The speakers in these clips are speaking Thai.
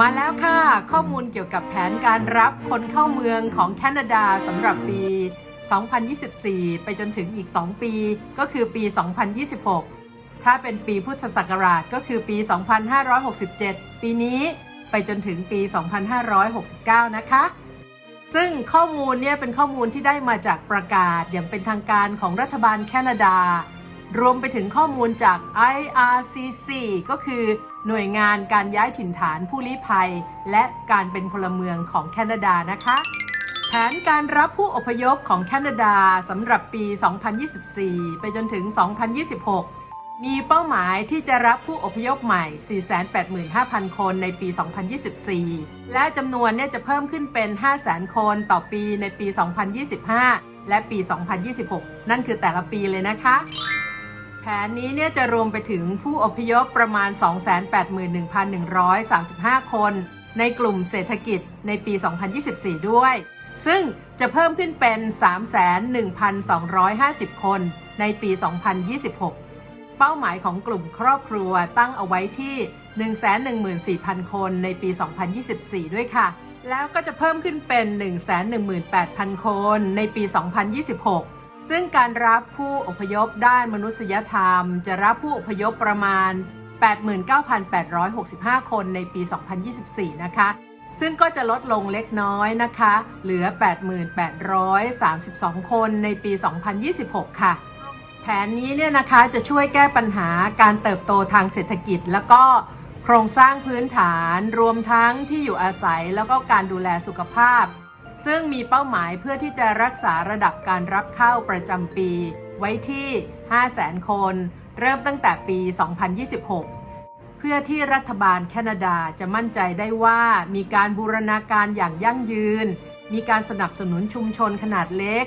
มาแล้วค่ะ ข้อมูลเกี่ยวกับแผนการรับคนเข้าเมืองของแคนาดาสำหรับปี 2024 ไปจนถึงอีก 2 ปี ก็คือปี 2026 ถ้าเป็นปีพุทธศักราชก็คือปี 2567 ปีนี้ไปจนถึงปี 2569 นะคะ ซึ่งข้อมูลเนี่ยเป็นข้อมูลที่ได้มาจากประกาศอย่างเป็นทางการของรัฐบาลแคนาดา รวมไปถึงข้อมูลจาก IRCC ก็คือ หน่วยงานการย้ายถิ่นฐานผู้ลี้ภัย และการเป็นพลเมืองของแคนาดานะคะ แผนการรับผู้อพยพของแคนาดาสำหรับปี 2024 ไปจนถึง 2026 มีเป้าหมายที่จะรับผู้อพยพใหม่ 485,000 คนในปี 2024 และจำนวนเนี่ยจะเพิ่มขึ้นเป็น 500,000 คนต่อปีในปี 2025 และปี 2026 นั่นคือแต่ละปีเลยนะคะ แผนนี้เนี่ยจะรวมไปถึงผู้อพยพประมาณ 281,135 คน ในกลุ่มเศรษฐกิจในปี 2024 ด้วย ซึ่งจะเพิ่มขึ้นเป็น 312,50 คนในปี 2026 เป้าหมายของกลุ่มครอบครัวตั้งเอาไว้ที่ 114,000 คนในปี 2024 ด้วยค่ะ แล้วก็จะเพิ่มขึ้นเป็น 118,000 คนในปี 2026 ซึ่งการรับผู้อพยพด้านมนุษยธรรม จะรับผู้อพยพประมาณ 89,865 คนในปี 2024 นะคะ ซึ่งก็จะลดลงเล็กน้อยนะคะ เหลือ 88,32 คนในปี 2026 ค่ะ แผนนี้เนี่ยนะคะจะช่วยแก้ปัญหาการเติบโตทางเศรษฐกิจ แล้วก็โครงสร้างพื้นฐานรวมทั้งที่อยู่อาศัยแล้วก็การดูแลสุขภาพ ซึ่งมีเป้าหมายเพื่อที่จะรักษาระดับการรับเข้าประจำปี ไว้ที่ 500,000 คน เริ่มตั้งแต่ปี 2026 เพื่อที่รัฐบาลแคนาดาจะมั่นใจได้ว่ามีการบูรณาการอย่างยั่งยืน มีการสนับสนุนชุมชนขนาดเล็ก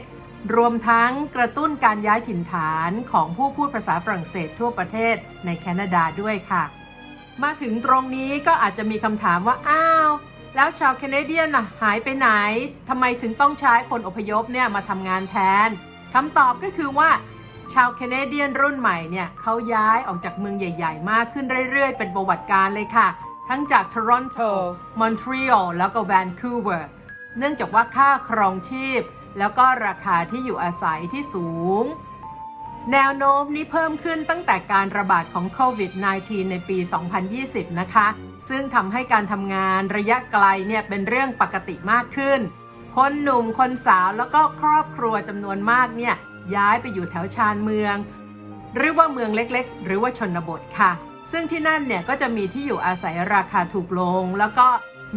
รวมทั้งกระตุ้นการย้ายถิ่นฐานของผู้พูดภาษาฝรั่งเศสทั่วประเทศในแคนาดาด้วยค่ะ มาถึงตรงนี้ก็อาจจะมีคำถามว่า อ้าว แล้วชาวแคนาเดียนน่ะหายไปไหนทำไมถึงต้องใช้คนอพยพเนี่ยมาทำงานแทนคำตอบก็คือว่าชาวแคนาเดียนรุ่นใหม่เนี่ยเขาย้ายออกจากเมืองใหญ่ ๆ มากขึ้นเรื่อยๆ เป็นประวัติการเลยค่ะ ทั้งจากโทรอนโต มอนทรีออล แล้วก็แวนคูเวอร์ เนื่องจากว่าค่าครองชีพ แล้วก็ราคาที่อยู่อาศัยที่สูง แนวโน้มนี้เพิ่มขึ้นตั้งแต่การระบาดของโควิด -19 ในปี 2020 นะคะ ซึ่งทำให้การทำงานระยะไกลเนี่ยเป็นเรื่องปกติมากขึ้น คนหนุ่มคนสาวแล้วก็ครอบครัวจำนวนมากเนี่ยย้ายไปอยู่แถวชานเมือง หรือว่าเมืองเล็กๆ หรือว่าชนบทค่ะ ซึ่งที่นั่นเนี่ยก็จะมีที่อยู่อาศัยราคาถูกลง แล้วก็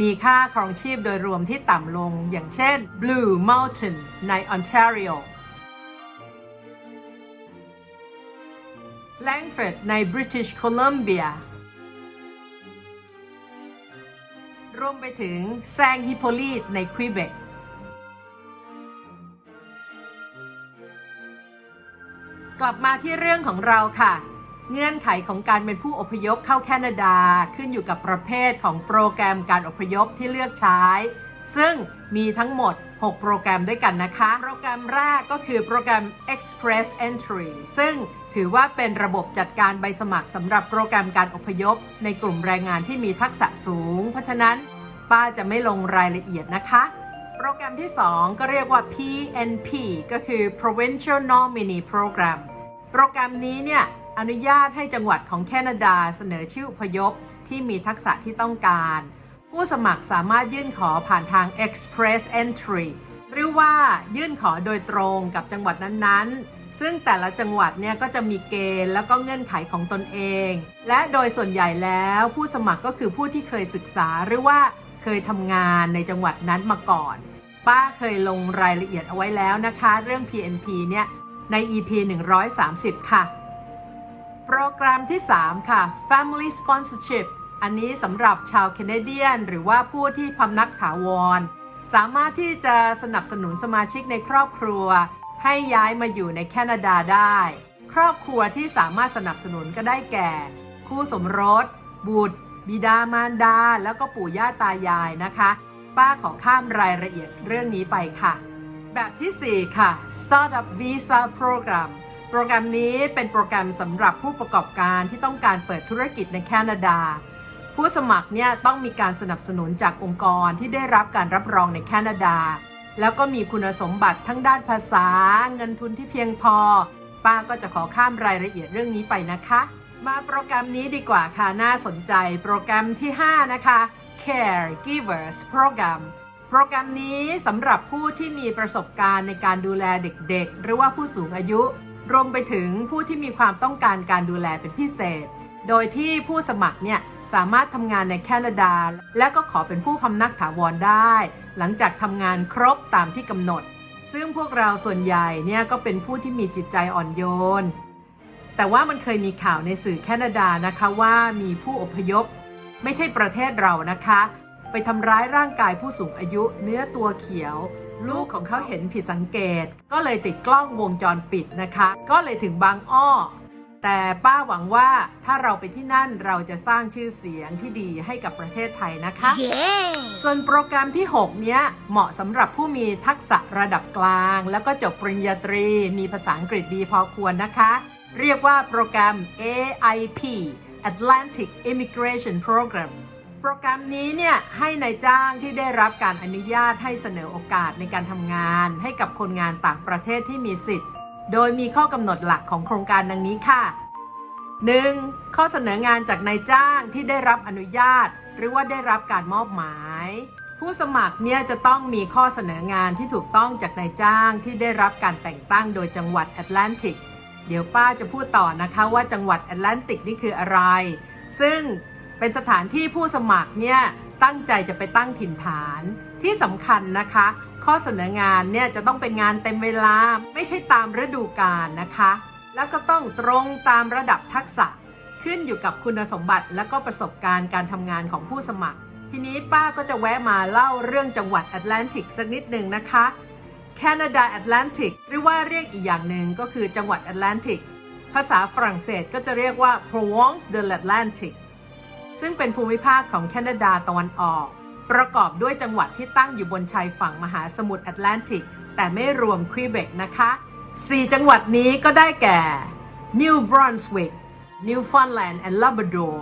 มีค่าครองชีพโดยรวมที่ต่ำลง อย่างเช่น Blue Mountain ใน Ontario Langford ใน British Columbia รวมไปถึงแซงฮิโพลีตในควิเบกกลับมาที่เรื่องของเราค่ะ เงื่อนไขของการเป็นผู้อพยพเข้าแคนาดาขึ้นอยู่กับประเภทของโปรแกรมการอพยพที่เลือกใช้ ซึ่งมีทั้งหมด 6 โปรแกรมด้วยกันนะคะ โปรแกรมแรกก็คือโปรแกรม Express Entry ซึ่ง ถือว่าเป็นระบบจัดการใบสมัครสำหรับโปรแกรมการอพยพ ในกลุ่มแรงงานที่มีทักษะสูง เพราะฉะนั้นป้าจะไม่ลงรายละเอียดนะคะ โปรแกรมที่ 2 ก็เรียกว่า PNP ก็คือ Provincial Nominee Program โปรแกรมนี้เนี่ยอนุญาตให้จังหวัดของแคนาดาเสนอชื่ออพยพที่มีทักษะที่ต้องการ ผู้สมัครสามารถยื่นขอผ่านทาง Express Entry หรือว่ายื่นขอโดยตรงกับจังหวัดนั้นๆ ซึ่งแต่ละจังหวัดเนี่ยก็จะมีเกณฑ์แล้วก็เงื่อนไขของตนเอง และโดยส่วนใหญ่แล้วผู้สมัครก็คือผู้ที่เคยศึกษาหรือว่าเคยทำงานในจังหวัดนั้นมาก่อน ป้าเคยลงรายละเอียดเอาไว้แล้วนะคะ เรื่อง PNP เนี่ยใน EP 130 ค่ะ โปรแกรมที่ 3 ค่ะ Family Sponsorship อันนี้สำหรับชาวแคนาเดียน หรือว่าผู้ที่พำนักถาวร สามารถที่จะสนับสนุนสมาชิกในครอบครัว ให้ย้ายมาอยู่ในแคนาดาได้ ครอบครัวที่สามารถสนับสนุนก็ได้แก่ คู่สมรส บุตร บิดามารดา แล้วก็ปู่ย่าตายายนะคะ ป้าขอข้ามรายละเอียดเรื่องนี้ไปค่ะ แบบที่ 4 ค่ะ Startup Visa Program โปรแกรมนี้เป็นโปรแกรมสำหรับผู้ประกอบการที่ต้องการเปิดธุรกิจในแคนาดาผผู้สมัครเนี่ยต้องมีการสนับสนุนจากองค์กรที่ได้รับการรับรองในแคนาดา แล้วก็มีคุณสมบัติทั้งด้านภาษา เงินทุนที่เพียงพอ ป้าก็จะขอข้ามรายละเอียดเรื่องนี้ไปนะคะ มาโปรแกรมนี้ดีกว่าค่ะ น่าสนใจ โปรแกรมที่ 5 นะคะ Caregivers Program โปรแกรมนี้สำหรับผู้ที่มีประสบการณ์ในการดูแลเด็กๆ หรือว่าผู้สูงอายุ รวมไปถึงผู้ที่มีความต้องการการดูแลเป็นพิเศษ โดยที่ผู้สมัครเนี่ย สามารถทำงานในแคนาดา และก็ขอเป็นผู้พำนักถาวรได้ หลังจากทำงานครบตามที่กำหนด ซึ่งพวกเราส่วนใหญ่เนี่ยก็เป็นผู้ที่มีจิตใจอ่อนโยน แต่ว่ามันเคยมีข่าวในสื่อแคนาดานะคะว่ามีผู้อพยพ ไม่ใช่ประเทศเรานะคะ ไปทำร้ายร่างกายผู้สูงอายุเนื้อตัวเขียวลูกของเขาเห็นผิดสังเกต ก็เลยติดกล้องวงจรปิดนะคะ ก็เลยถึงบางอ้อ แต่ป้าหวังว่าถ้าเราไปที่นั่นเราจะสร้างชื่อเสียงที่ดีให้กับประเทศไทยนะคะ Yeah! ส่วนโปรแกรมที่ 6 เนี้ยเหมาะสำหรับผู้มีทักษะระดับกลาง แล้วก็จบปริญญาตรี มีภาษาอังกฤษดีพอควรนะคะ เรียกว่าโปรแกรม AIP Atlantic Immigration Program โปรแกรมนี้เนี่ยให้ในายจ้างที่ได้รับการอนุญาตให้เสนอโอกาสในการทำงาน ให้กับคนงานต่างประเทศที่มีสิทธิ์ โดยมีข้อกำหนดหลักของโครงการดังนี้ค่ะ 1. ข้อเสนองานจากนายจ้างที่ได้รับอนุญาต หรือว่าได้รับการมอบหมาย ผู้สมัครเนี่ยจะต้องมีข้อเสนองานที่ถูกต้องจากนายจ้างที่ได้รับการแต่งตั้งโดยจังหวัดแอตแลนติก เดี๋ยวป้าจะพูดต่อนะคะว่าจังหวัดแอตแลนติกนี่คืออะไร ซึ่งเป็นสถานที่ผู้สมัครเนี่ย ตั้งใจจะไปตั้งถิ่นฐานที่สำคัญนะคะ ข้อเสนองานเนี่ยจะต้องเป็นงานเต็มเวลาไม่ใช่ตามฤดูกาลนะคะ แล้วก็ต้องตรงตามระดับทักษะขึ้นอยู่กับคุณสมบัติและก็ประสบการณ์การทำงานของผู้สมัคร ทีนี้ป้าก็จะแวะมาเล่าเรื่องจังหวัดแอตแลนติกสักนิดหนึ่งนะคะแคนาดาแอตแลนติกหรือว่าเรียกอีกอย่างหนึ่งก็คือจังหวัดแอตแลนติกภาษาฝรั่งเศสก็จะเรียกว่า Provence de l'Atlantique ซึ่งเป็นภูมิภาคของแคนาดาตะวันออก ประกอบด้วยจังหวัดที่ตั้งอยู่บนชายฝั่งมหาสมุทรแอตแลนติก แต่ไม่รวมควีเบกนะคะ 4 จังหวัดนี้ก็ได้แก่ New Brunswick Newfoundland and Labrador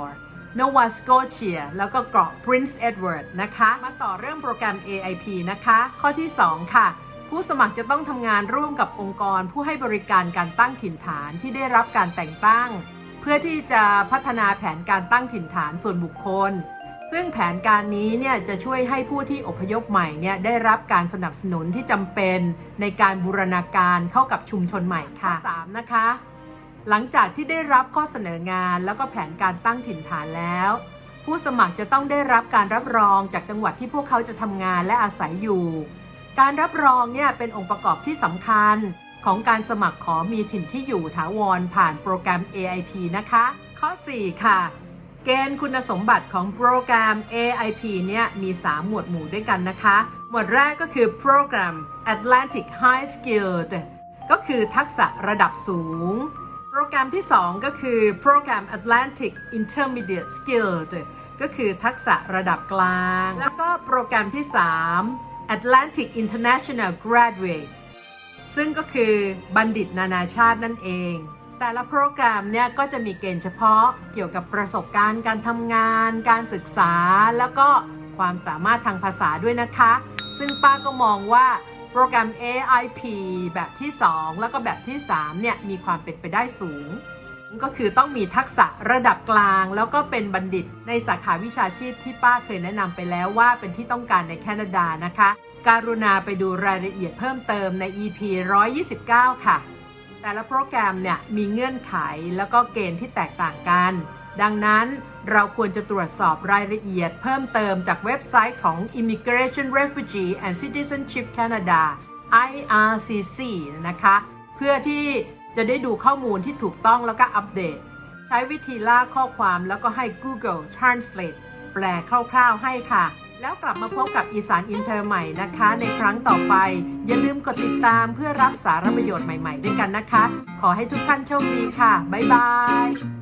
Nova Scotia แล้วก็เกาะ Prince Edward นะคะ มาต่อเรื่องโปรแกรม AIP นะคะ ข้อที่ 2 ค่ะ ผู้สมัครจะต้องทำงานร่วมกับองค์กรผู้ให้บริการการตั้งถิ่นฐานที่ได้รับการแต่งตั้ง พื่อที่จะพัฒนาแผนการตั้งถิ่นฐานส่วนบุคคล ซึ่งแผนการนี้เนี่ยจะช่วยให้ผู้ที่อพยพใหม่เนี่ยได้รับการสนับสนุนที่จำเป็นในการบูรณาการเข้ากับชุมชนใหม่ค่ะ 3. นะคะ หลังจากที่ได้รับข้อเสนองานแล้วก็แผนการตั้งถิ่นฐานแล้ว ผู้สมัครจะต้องได้รับการรับรองจากจังหวัดที่พวกเขาจะทำงานและอาศัยอยู่ การรับรองเนี่ยเป็นองค์ประกอบที่สำคัญ ของการสมัครขอมีถิ่นที่อยู่ถาวรผ่านโปรแกรม AIP นะคะ ข้อ 4 ค่ะ เกณฑ์คุณสมบัติของโปรแกรม AIP เนี่ยมี 3 หมวดหมู่ด้วยกันนะคะ หมวดแรกก็คือโปรแกรม Atlantic High Skilled ก็คือทักษะระดับสูง โปรแกรมที่ 2 ก็คือโปรแกรม Atlantic Intermediate Skilled ก็คือทักษะระดับกลาง แล้วก็โปรแกรมที่ 3 Atlantic International Graduate ซึ่งก็คือบัณฑิตนานาชาตินั่นเอง แต่ละโปรแกรมเนี่ยก็จะมีเกณฑ์เฉพาะเกี่ยวกับประสบการณ์การทำงาน การศึกษา แล้วก็ความสามารถทางภาษาด้วยนะคะ ซึ่งป้าก็มองว่าโปรแกรม AIP แบบที่ 2 แล้วก็แบบที่ 3 เนี่ย มีความเป็นไปได้สูง ก็คือต้องมีทักษะระดับกลาง แล้วก็เป็นบัณฑิตในสาขาวิชาชีพที่ป้าเคยแนะนำไปแล้วว่าเป็นที่ต้องการในแคนาดานะคะ การุณาไปดูรายละเอียดเพิ่มเติมใน EP 129 ค่ะ แต่ละโปรแกรมเนี่ยมีเงื่อนไขแล้วก็เกณฑ์ที่แตกต่างกัน ดังนั้นเราควรจะตรวจสอบรายละเอียดเพิ่มเติมจากเว็บไซต์ของ Immigration Refugee and Citizenship Canada IRCC นะคะ เพื่อที่จะได้ดูข้อมูลที่ถูกต้องแล้วก็อัปเดต ใช้วิธีลากข้อความแล้วก็ให้ Google Translate แปลคร่าวๆให้ค่ะ แล้วกลับมาพบกับอีสานอินเทอร์ใหม่นะคะ ในครั้งต่อไป อย่าลืมกดติดตามเพื่อรับสารประโยชน์ใหม่ๆ ด้วยกันนะคะ ขอให้ทุกท่านโชคดีค่ะ บ๊ายบาย